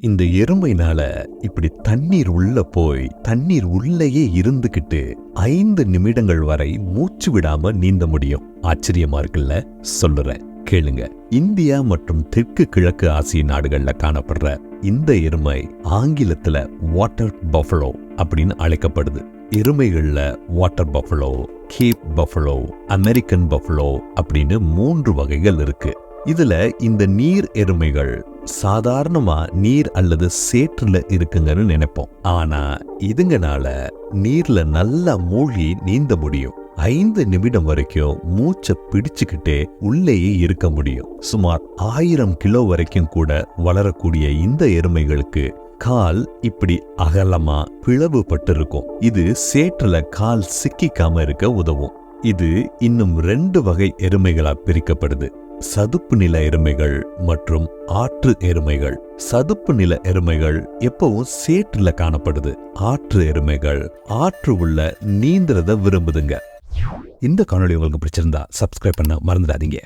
இந்த எருமைனால இப்படி தண்ணீர் உள்ள போய் தண்ணீர் உள்ளேயே இருந்துகிட்டு ஐந்து நிமிடங்கள் வரை மூச்சு விடாம நீந்த முடியும். ஆச்சரியமா இருக்குல்ல? சொல்லுறேன் கேளுங்க. இந்தியா மற்றும் தெற்கு கிழக்கு ஆசிய நாடுகள்ல காணப்படுற இந்த எருமை ஆங்கிலத்துல வாட்டர் பஃபலோ அப்படின்னு அழைக்கப்படுது. எருமைகள்ல water buffalo Cape buffalo American buffalo அப்படின்னு மூன்று வகைகள் இருக்கு. இதுல இந்த நீர் எருமைகள் சாதாரணமா நீர் அல்லது சேற்றுல இருக்குங்கன்னு நினைப்போம். ஆனா இதுங்கனால நீர்ல நல்லா மூழ்கி நீந்த முடியும். ஐந்து நிமிடம் வரைக்கும் மூச்சை பிடிச்சுக்கிட்டே உள்ளேயே இருக்க முடியும். சுமார் ஆயிரம் கிலோ வரைக்கும் கூட வளரக்கூடிய இந்த எருமைகளுக்கு கால் இப்படி அகலமா பிளவுபட்டு இருக்கும் இது சேற்றுல கால் சிக்கிக்காம இருக்க உதவும். இது இன்னும் ரெண்டு வகை எருமைகளா பிரிக்கப்படுது. சதுப்பு நில எருமைகள் மற்றும் ஆற்று எருமைகள். சதுப்பு நில எருமைகள் எப்பவும் சேற்றுல காணப்படுது. ஆற்று எருமைகள் ஆற்று உள்ள நீந்துறத விரும்புதுங்க. இந்த காணொளி உங்களுக்கு பிடிச்சிருந்தா சப்ஸ்கிரைப் பண்ண மறந்துடாதீங்க.